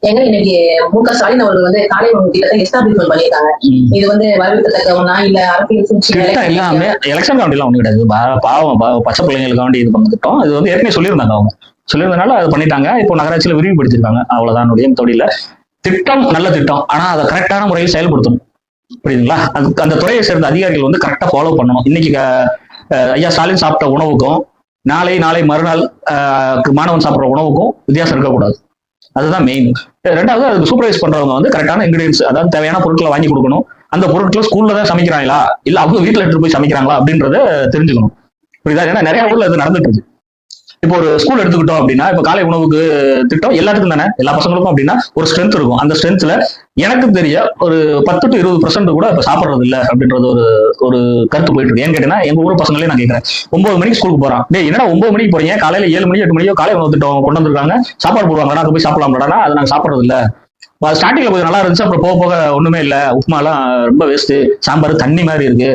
எங்க இன்னைக்கு மு க ஸ்டாலின் அவர்கள் வந்து காலை உணவு திட்டத்தை எஸ்டாப்ளிஷ்மெண்ட் பண்ணியிருக்காங்க. இது வந்து வரவேற்கத்தக்க ஒண்ணா இல்ல அரசியல் சூழ்ச்சி எல்லாமே எலெக்ஷன் கவுண்டிலாம் ஒண்ணு கிடையாது. பா- பாவம் பா- பச்சை பிள்ளைங்களுக்கு வேண்டி இது பண்ண திட்டம். இது வந்து ஏற்கனவே சொல்லியிருந்தாங்க அவங்க. சொல்லியிருந்தனால அது பண்ணிட்டாங்க. இப்போ நகராட்சியில விரிவுபடுத்திருக்காங்க அவ்வளவுதான் என்னுடைய தொழில திட்டம் நல்ல திட்டம். ஆனா அதை கரெக்டான முறையில் செயல்படுத்தணும். புரியுதுங்களா? அதுக்கு அந்த துறையை சேர்ந்த அதிகாரிகள் வந்து கரெக்டா ஃபாலோ பண்ணணும். இன்னைக்கு ஐயா ஸ்டாலின் சாப்பிட்ட உணவுக்கும் நாளை நாளை மறுநாள் மாணவன் சாப்பிட்ற உணவுக்கும் வித்தியாசம் இருக்கக்கூடாது. அதுதான் மெயின் ரெண்டாவது அதுக்கு சூப்பர்வைஸ் பண்றவங்க வந்து கரெக்டான இன்கிரீடியன்ஸ் அதாவது தேவையான பொருட்களை வாங்கி கொடுக்கணும். அந்த பொருட்களை ஸ்கூல்ல தான் சமைக்கிறாங்களா? இல்ல அவங்க வீட்டுல எடுத்துட்டு போய் சமைக்கிறாங்களா? அப்படின்றத தெரிஞ்சுக்கணும். புரியுதா? ஏன்னா நிறைய ஊர்ல இது நடந்துட்டு இருக்கு. இப்போ ஒரு ஸ்கூல் எடுத்துக்கிட்டோம் அப்படின்னா இப்போ காலை உணவுக்கு திட்டம் எல்லாத்துக்கும் தானே? எல்லா பசங்களுக்கும் அப்படின்னா ஒரு ஸ்ட்ரென்த் இருக்கும். அந்த ஸ்ட்ரென்த்ல எனக்கு தெரிய ஒரு பத்து டு இருபது பர்சன்ட் கூட இப்போ சாப்பிட்றது இல்ல அப்படின்றது ஒரு ஒரு கருத்து போயிட்டு இருக்கு. ஏன்னு கேட்டீங்கன்னா எங்க ஊர் பசங்களே நான் கேட்கறேன். ஒன்பது மணிக்கு ஸ்கூலுக்கு போறான். டேய் என்னடா ஒன்பது மணிக்கு போறீங்க? காலையில ஏழு மணி எட்டு மணியோ காலை உணவு திட்டம் கொண்டு வந்திருக்காங்க. சாப்பாடு போடுவாங்கடா அங்க போய் சாப்பிடலாம்டா அது நாங்க சாப்பிட்றது இல்ல. ஸ்டார்டிங்ல கொஞ்சம் நல்லா இருந்துச்சு. அப்புறம் போக போக ஒண்ணுமே இல்ல. உப்புமாலாம் ரொம்ப வேஸ்ட் சாம்பார் தண்ணி மாதிரி இருக்கு.